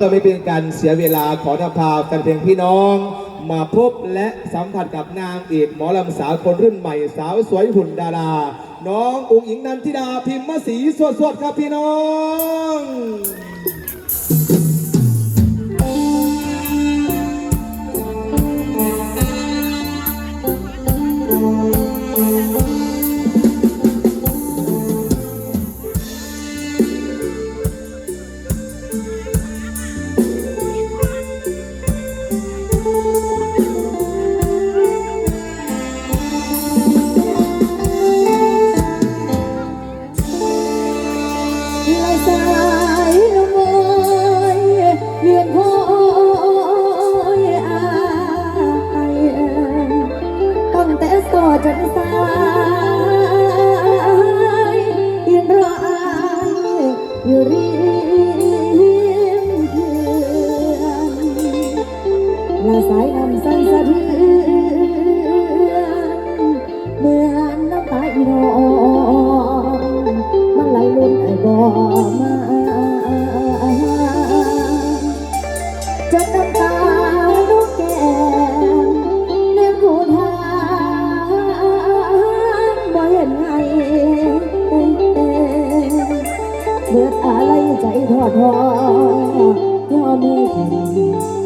เราไม่เป็นการเสียเวลาขอนำพาแฟนเพลงพี่น้อง มาพบและสัมผัสกับนางเอกหมอลำสาวคนรุ่นใหม่สาวสวยหุ่นดารา น้องอุ๋งอิงนันทิดาพิมพ์มศรีสวดๆครับพี่น้อง ละสายนำสันสะเทือนเมื่อน้ำตาอีนองมัไหลลุ่นไอ้บ่มาจนตาลูกแก้มเนื้อคูทางบ่เห็นไงเบิดอะไรใจทอดทอยอมีแผ่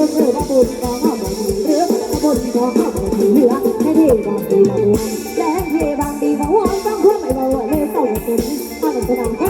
มื่อเธอพูดก็เข้ามาถึงเรือพูดก็เข้ามาถึงเรือให้เทบางดีบางวันแรงเทบางดีบางวันต้องเพื่ไม่บอวเลยเศร้นข้าเน